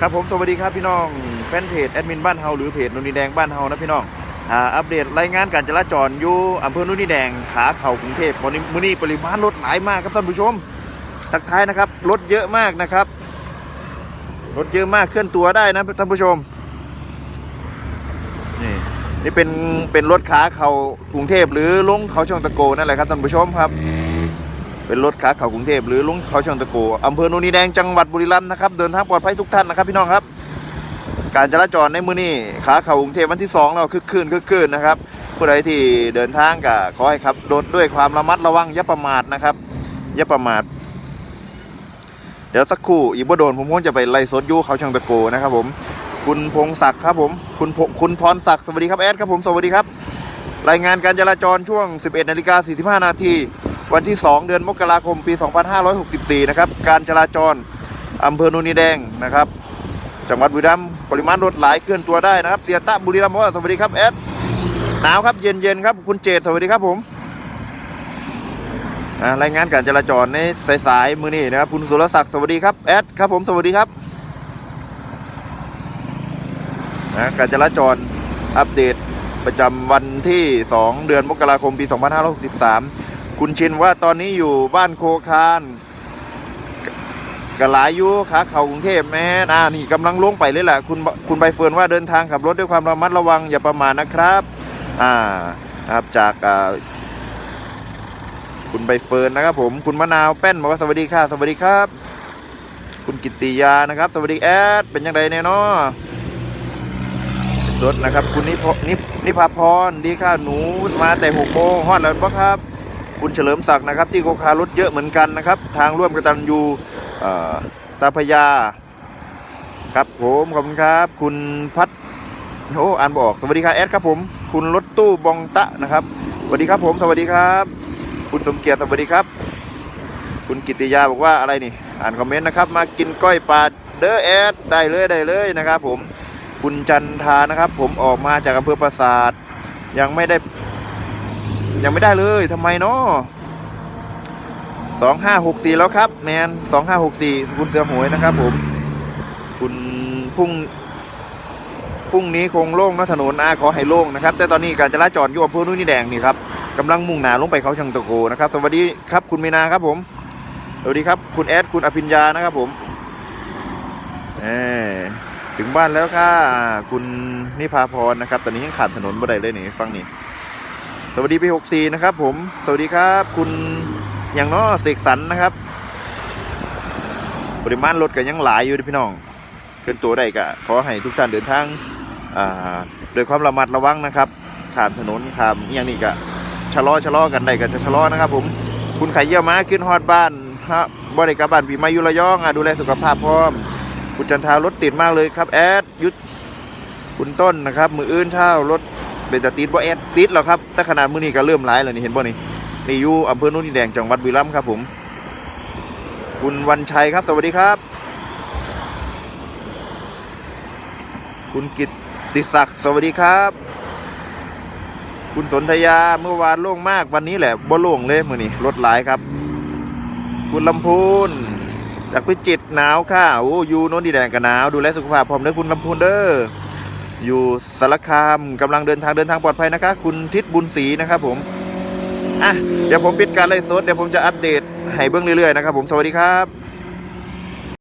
ครับผมสวัสดีครับพี่น้องแฟนเพจแอดมินบ้านเฮาหรือเพจนุนีแดงบ้านเฮานะพี่น้องอ่าอัปเดตรายงานการจราจรอยู่อำเภอนุนีแดงขาเข่ากรุงเทพวันนี้มื้อนี้ปริมาณรถหลายมากครับท่านผู้ชมทักท้ายนะครับรถเยอะมากนะครับรถเยอะมากเคลื่อนตัวได้นะท่านผู้ชมนี่นี่เป็นเป็นรถขาเข่ากรุงเทพหรือลงเขาช่องตะโกนั่นแหละครับท่านผู้ชมครับ เป็นรถขาเข้ากรุงเทพหรือลุงเขาช่างตะโกอำเภอโนนีแดงจังหวัดบุรีรัมย์นะครับเดินทางปลอดภัยทุกท่านนะครับพี่น้องครับ การจราจรในมือนี้ขาเข้ากรุงเทพวันที่2เราคึกคืนคึกคืนนะครับผู้ใดที่เดินทางก็ขอให้ขับรถด้วยความระมัดระวังอย่าประมาทนะครับอย่าประมาทเดี๋ยวสักครู่อีกบ่โดนผมคงจะไปไล่สดยูเขาเช่างตะโกนะครับผมคุณพงศักดิ์ครับผมคุณพคุณพรศักดิ์สวัสดีครับแอดครับผมสวัสดีครับ รายงานการจราจรช่วง 11นาฬิกา45นาที วันที่ 2 เดือนมกราคมปี 2564 นะครับ การจราจรอำเภอนูนีแดงนะครับ จังหวัดบุรีรัมย์ปริมาณรถหลายเคลื่อนตัวได้นะครับเสียตะบุรีรัมย์ว่าสวัสดีครับแอดหนาวครับเย็นเย็นๆครับคุณเจตสวัสดีครับผมรายงานการจราจรในสายๆมือนี้นะครับคุณสุรศักดิ์สวัสดีครับแอดครับผมสวัสดีครับนะการจราจรอัปเดตประจำวันที่ 2 เดือนมกราคมปี 2563 คุณชินว่าตอนนี้อยู่บ้านโคคานกกะหลายยุขาเขากรุงเทพแม่น่านี่กำลังลงไปเลยแหละคุณคุณใบเฟิร์นว่าเดินทางขับรถด้วยความระมัดระวังอย่าประมาทนะครับอ่าครับจากคุณใบเฟิร์นนะครับ ผมคุณมะนาวแป้นบอกว่าสวัสดีค่ะ สวัสดีครับ คุณกิติยานะครับ สวัสดีแอดเป็นยังไงเนี่ยเนาะสดนะครับ คุณนิพนิพนิพาพรดีค่ะหนูมาแต่หกโมงฮอดแล้วปะครับ คุณเฉลิมศักดิ์นะครับ ที่โคคารถเยอะเหมือนกันนะครับ ทางร่วมกตันยูตาพยา ครับผมขอบคุณครับ คุณพัดโอ้อ่านบออกสวัสดีครับแอดครับผม คุณรถตู้บองตะนะครับสวัสดีครับผม สวัสดีครับ คุณสมเกียรติสวัสดีครับ คุณกิติยาบอกว่าอะไรนี่ อ่านคอมเมนต์นะครับ มากินก้อยปลาเด้อแอดได้เลยได้เลยนะครับ ผม คุณจันทานะครับ ผมออกมาจากอำเภอปราสาทยังไม่ได้ ยังไม่ได้เลยทำไมเนาะสองห้าหกสี่แล้วครับ แมนสองห้าหกสี่คุณเสือหวยนะครับ ผม คุณพุ่งพรุ่งนี้คงโล่งนะถนนอาขอให้โล่งนะครับ แต่ตอนนี้การจราจรอยู่อำเภอนุ่นนี่แดงนี่ครับกำลังมุ่งหน้าลงไปเขาชังตะโกนะครับ สวัสดีครับคุณมีนาครับผม สวัสดีครับ คุณแอดคุณอภิญญานะครับผมเอถึงบ้านแล้วค่ะคุณนิพาพรนะครับ ตอนนี้ยังขาดถนนบ่ได้เลยนี่ฟังนี่ สวัสดีปีหกสี่นะครับ ผม สวัสดีครับ คุณอย่างน้อเสกสรรนะครับ ปริมาณรถก็ยังหลายอยู่ด้อพี่น้องเกินตัวได้ก็ขอให้ทุกท่านเดินทางอ่าโดยความระมัดระวังนะครับข้ามถนนข้ามอย่างนี้ก็ชะลอชะลอกันได้ก็จะชะลอนะครับ ผมคุณไข่เยี่ยวม้าขึ้นฮอดบ้านฮะบ่ได้กลับบ้านปีใหมายุระยองอะดูแลสุขภาพพร้อมคุณจันทารถติดมากเลยครับแอดยุทธคุณต้นนะครับ มืออื่นเช่ารถ เป็นตะติดบ่แอดติดแล้วครับแต่ขนาดมือนี้ก็เริ่มร้ายแล้วนี่เห็นบ่นี่นี่อยู่อำเภอโนุ่นดินแดงจังหวัดบุรีรัมย์ครับผม คุณวันชัยครับ สวัสดีครับ คุณกิตติศักดิ์สวัสดีครับ คุณสนธยาเมื่อวานโล่งมากวันนี้แหละบ่โล่งเลยมือนี้รถหลายครับ คุณลำพูนจากพิจิตรหนาวค่ะโอ้อยู่โน้นดีแดงกันหนาว ดูแลสุขภาพพร้อมเด้อคุณลำพูนเด้อ อยู่สารคามกำลังเดินทางเดินทางปลอดภัยนะคะ คุณทิศบุญศรีนะครับผมอะเดี๋ยวผมปิดการไลฟ์สดเดี๋ยวผมจะอัปเดตให้เบื้องเรื่อยๆนะครับผมสวัสดีครับ